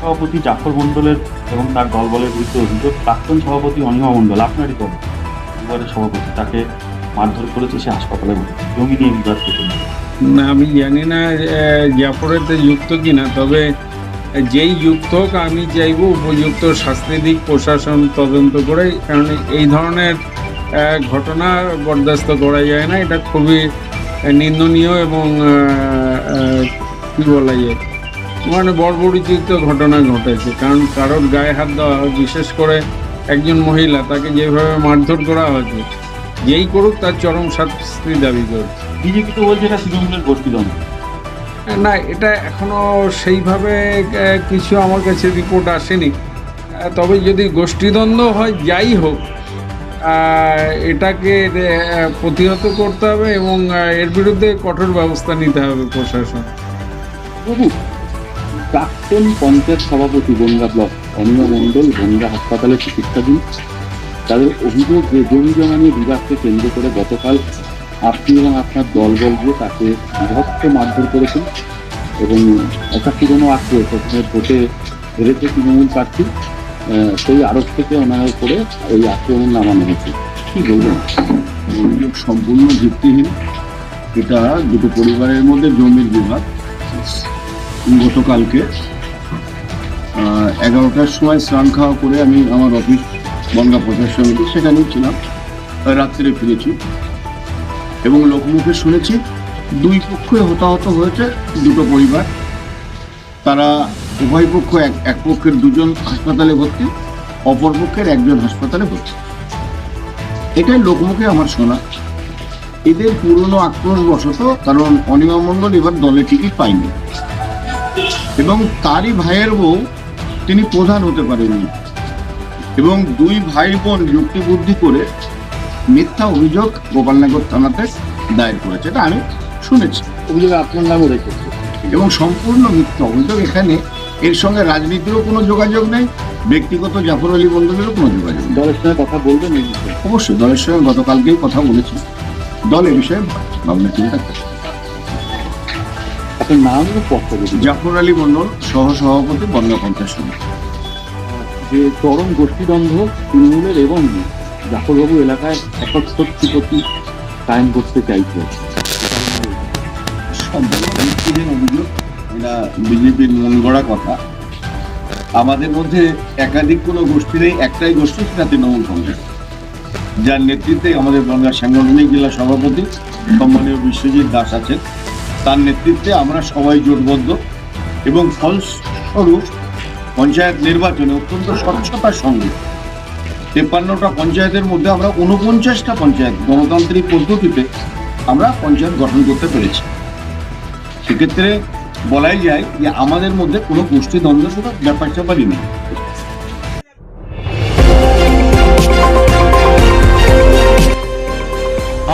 সভাপতি জাফর মণ্ডলের এবং তার দলবলের বিরুদ্ধে অভিযোগ, প্রাক্তন সভাপতি অনিমা মণ্ডল, আপনারই দল। দুবারের সভাপতি তাকে মারধর করেছে সে হাসপাতালে জমি নিয়ে বিবাদ থেকে না, আমি জানি না জাফরেতে যুক্ত কিনা, তবে যেই যুক্ত হোক, আমি চাইব উপযুক্ত শাস্তি দিক, প্রশাসন তদন্ত করে, কারণ এই ধরনের ঘটনা বরদাস্ত করা যায় না। এটা খুবই নিন্দনীয় এবং কি বলা যায়? মানে বর্বরিচিত ঘটনা ঘটেছে কারণ কারোর গায়ে হাত দেওয়া হয়, বিশেষ করে একজন মহিলা তাকে যেভাবে মারধর করা হয়েছে যেই করুক তার চরম শাস্তি দাবি করছে। বিজেপি তো বলছে এটা তৃণমূলের গোষ্ঠীদ্বন্দ্ব না। এটা এখনও সেইভাবে কিছু আমার কাছে রিপোর্ট আসেনি। তবে যদি গোষ্ঠীদ্বন্দ্ব হয় যাই হোক এটাকে প্রতিহত করতে হবে এবং এর বিরুদ্ধে কঠোর ব্যবস্থা নিতে হবে প্রশাসন। প্রাক্তন পঞ্চায়েত সভাপতি বনগা ব্লক, অনিমা মণ্ডল, বনগা হাসপাতালে চিকিৎসাধীন। তাদের অভিযোগ যে জমি জমা নিয়ে বিবাদকে কেন্দ্র করে গতকাল আপনি এবং আপনার দলবল দিয়ে তাকে বিভক্ত মারধর করেছেন এবং একটা পুরনো আক্রোশ প্রথমে ভোটে হেরেছে তৃণমূল প্রার্থী সেই আরোপ থেকে ওনার উপরে ওই আক্রমণ নামানো হয়েছে। কি বলবেন? অভিযোগ সম্পূর্ণ ভিত্তিহীন। এটা দুটো পরিবারের মধ্যে জমির বিবাদ। গতকালকে এগারোটার সময় স্নান খাওয়া করে আমি আমার অফিস বনগা সমিতি সেখানেই ছিলাম রাত্রে ফিরেছি এবং লোকমুখে শুনেছি দুই পক্ষে হতাহত হয়েছে, দুটো পরিবার। তারা উভয় পক্ষ এক এক পক্ষের দুজন হাসপাতালে ভর্তি, অপর পক্ষের একজন হাসপাতালে ভর্তি। এটাই লোকমুখে আমার শোনা। এদের পুরনো আক্রোশ বশত কারণ অনিমা মণ্ডল এবার দলে টিকিট পায়নি। এবং তারই ভাইয়ের বউ তিনি প্রধান হতে পারেননি। এবং দুই ভাই বোন যুক্তি বুদ্ধি করে মিথ্যা অভিযোগ গোপালনগর থানাতে দায়ের করেছে। এটা আমি শুনেছি। অভিযোগে আপনার নামও রেখেছে। এবং সম্পূর্ণ মিথ্যা অভিযোগ এখানে এর সঙ্গে রাজনীতিরও কোনো যোগাযোগ নেই ব্যক্তিগত জাফর আলী মণ্ডলেরও কোনো যোগাযোগ নেই। দলের সঙ্গে কথা বলবেন অবশ্যই দলের সঙ্গে গতকালকেই কথা বলেছি। দল এ বিষয়ে ভাবনা চিন্তা করছে। আপনার নাম পক্ষ জাফর আলী মন্ডল সহ সভাপতি পঞ্চায়েত সমিতি। যে চরম গোষ্ঠীদ্বন্দ্ব তৃণমূলের এবং জাফরবাবু এলাকায় একচ্ছত্রিপতি কায়েম করতে চাইছে। সম্পূর্ণ অভিযোগ এটা বিজেপির মন গড়া কথা। আমাদের মধ্যে একাধিক কোনো গোষ্ঠী নেই একটাই গোষ্ঠী সেটা তৃণমূল কংগ্রেস। যার নেতৃত্বে আমাদের বনগা সাংগঠনিক জেলা সভাপতি সম্মানীয় বিশ্বজিৎ দাস আছেন। তার নেতৃত্বে আমরা সবাই জোটবদ্ধ এবং ফলস্বরূপ পঞ্চায়েত নির্বাচনে অত্যন্ত স্বচ্ছতার সঙ্গে তেপ্পান্নটা পঞ্চায়েতের মধ্যে আমরা উনপঞ্চাশটা পঞ্চায়েত গণতান্ত্রিক পদ্ধতিতে আমরা পঞ্চায়েত গঠন করতে পেরেছি। সেক্ষেত্রে বলাই যায় যে আমাদের মধ্যে কোনো গোষ্ঠী দ্বন্দ্ব শুধু ব্যাপার স্যাপারই নেই।